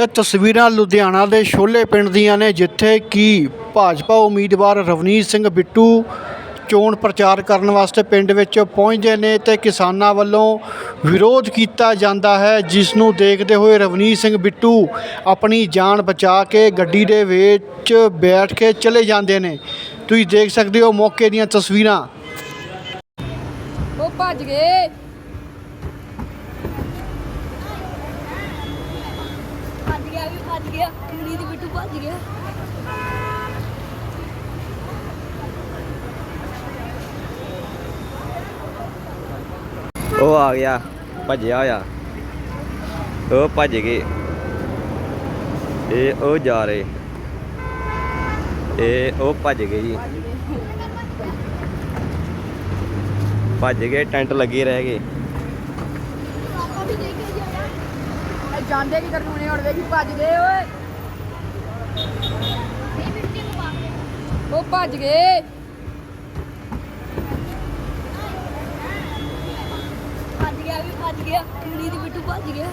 ਇਹ ਤਸਵੀਰਾਂ ਲੁਧਿਆਣਾ ਦੇ ਸ਼ੋਲੇ ਪਿੰਡ ਦੀਆਂ ਨੇ, ਜਿੱਥੇ ਕਿ ਭਾਜਪਾ ਉਮੀਦਵਾਰ ਰਵਨੀਤ ਸਿੰਘ ਬਿੱਟੂ ਚੋਣ ਪ੍ਰਚਾਰ ਕਰਨ ਵਾਸਤੇ ਪਿੰਡ ਵਿੱਚ ਪਹੁੰਚਦੇ ਨੇ ਤੇ ਕਿਸਾਨਾਂ ਵੱਲੋਂ ਵਿਰੋਧ ਕੀਤਾ ਜਾਂਦਾ ਹੈ, ਜਿਸ ਨੂੰ ਦੇਖਦੇ ਹੋਏ ਰਵਨੀਤ ਸਿੰਘ ਬਿੱਟੂ ਆਪਣੀ ਜਾਨ ਬਚਾ ਕੇ ਗੱਡੀ ਦੇ ਵਿੱਚ ਬੈਠ ਕੇ ਚਲੇ ਜਾਂਦੇ ਨੇ। ਤੁਸੀਂ ਦੇਖ ਸਕਦੇ ਹੋ ਮੌਕੇ ਦੀਆਂ ਤਸਵੀਰਾਂ। ਉਹ ਭੱਜ ਗਏ। ਭੱਜ ਗਿਆ ਵੀ ਭੱਜ ਗਿਆ ਕੁੜੀ ਦੀ ਬਿੱਟੂ ਭੱਜ ਗਿਆ। ਉਹ ਆ ਗਿਆ ਭੱਜਿਆ ਹੋਇਆ। ਉਹ ਭੱਜ ਗਏ। ਇਹ ਉਹ ਜਾ ਰਹੇ। ਇਹ ਉਹ ਭੱਜ ਗਏ ਜੀ। ਭੱਜ ਗਏ ਟੈਂਟ ਲੱਗੇ ਰਹਿ ਗਏ। ਜਾਂਦੇ ਕੀ ਕਰਨ ਹੁਣ ਵੇਖੀ ਭੱਜ ਗਏ, ਓਏ। ਉਹ ਭੱਜ ਗਏ। ਭੱਜ ਗਿਆ, ਵੀ ਭੱਜ ਗਿਆ ਕੁੜੀ ਦੀ ਬਿੱਟੂ ਭੱਜ ਗਿਆ।